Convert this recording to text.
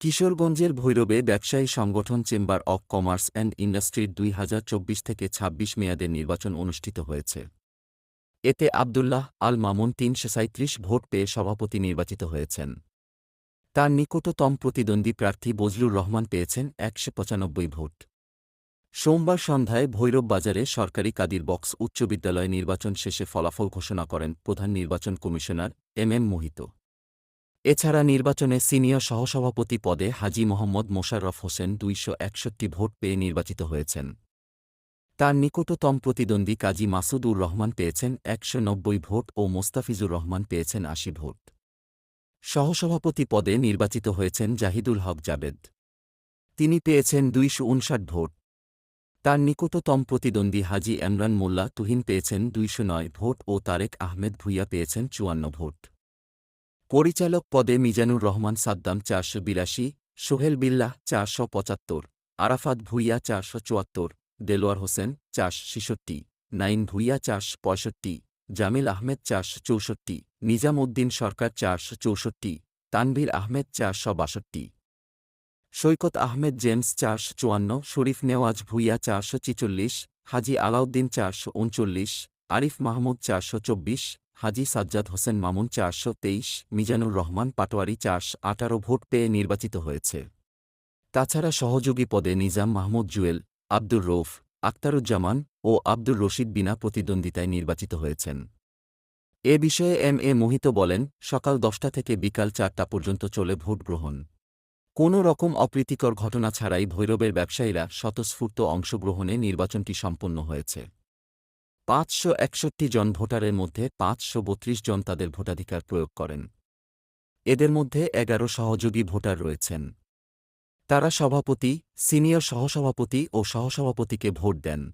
কিশোরগঞ্জের ভৈরবে ব্যবসায়ী সংগঠন চেম্বার অব কমার্স অ্যান্ড ইন্ডাস্ট্রির দুই হাজার চব্বিশ থেকে ছাব্বিশ মেয়াদের নির্বাচন অনুষ্ঠিত হয়েছে। এতে আবদুল্লাহ আল মামুন তিনশো সাঁত্রিশ ভোট পেয়ে সভাপতি নির্বাচিত হয়েছেন। তার নিকটতম প্রতিদ্বন্দ্বী প্রার্থী বজলুর রহমান পেয়েছেন একশো পঁচানব্বই ভোট। সোমবার সন্ধ্যায় ভৈরব বাজারে সরকারি কাদির বক্স উচ্চ বিদ্যালয় নির্বাচন শেষে ফলাফল ঘোষণা করেন প্রধান নির্বাচন কমিশনার এম এম মোহিত। এছাড়া নির্বাচনে সিনিয়র সহসভাপতি পদে হাজি মোহাম্মদ মোশাররফ হোসেন দুইশো একষট্টি ভোট পেয়ে নির্বাচিত হয়েছেন। তার নিকটতম প্রতিদ্বন্দ্বী কাজী মাসুদুর রহমান পেয়েছেন একশো নব্বই ভোট ও মোস্তাফিজুর রহমান পেয়েছেন আশি ভোট। সহসভাপতি পদে নির্বাচিত হয়েছেন জাহিদুল হক জাবেদ। তিনি পেয়েছেন দুইশো উনষাট ভোট। তার নিকটতম প্রতিদ্বন্দ্বী হাজি এমরান মোল্লা তুহিন পেয়েছেন দুইশো নয় ভোট ও তারেক আহমেদ ভুইয়া পেয়েছেন চুয়ান্ন ভোট। পরিচালক পদে মিজানুর রহমান সাদ্দাম চারশো বিরাশি, সোহেল বিল্লাহ চারশো পঁচাত্তর, আরাফাত ভুইয়া চারশো চুয়াত্তর, দেলোয়ার হোসেন চাষ ছিষট্টি নাইন ভুইয়া চাষ পঁয়ষট্টি, জামিল আহমেদ চাষ চৌষট্টি নিজাম উদ্দিন সরকার চারশো চৌষট্টি, তানভীর আহমেদ চারশো বাষট্টি। সৈকত আহমেদ জেমস চারশো চুয়ান্ন, শরীফ নেওয়াজ ভুইয়া চারশো চিচল্লিশ হাজি আলাউদ্দিন চারশো উনচল্লিশ, আরিফ মাহমুদ চারশো চব্বিশ হাজি সাজ্জাদ হোসেন মামুন চারশো তেইশ, মিজানুর রহমান পাটোয়ারি চারশ আঠারো ভোট পেয়ে নির্বাচিত হয়েছে। তাছাড়া সহযোগী পদে নিজাম মাহমুদ জুয়েল, আব্দুর রৌফ আক্তারুজ্জামান ও আব্দুর রশিদ বিনা প্রতিদ্বন্দ্বিতায় নির্বাচিত হয়েছেন। এ বিষয়ে এম এ মোহিত বলেন, সকাল দশটা থেকে বিকাল চারটা পর্যন্ত চলে ভোট গ্রহণ। কোনো রকম অপ্রীতিকর ঘটনা ছাড়াই ভৈরবের ব্যবসায়ীরা স্বতঃস্ফূর্ত অংশগ্রহণে নির্বাচনটি সম্পন্ন হয়েছে। পাঁচশো একষট্টি জন ভোটারের মধ্যে পাঁচশো বত্রিশ জন তাদের ভোটাধিকার প্রয়োগ করেন। এদের মধ্যে এগারো সহযোগী ভোটার রয়েছেন। তারা সভাপতি, সিনিয়র সহসভাপতি ও সহসভাপতিকে ভোট দেন।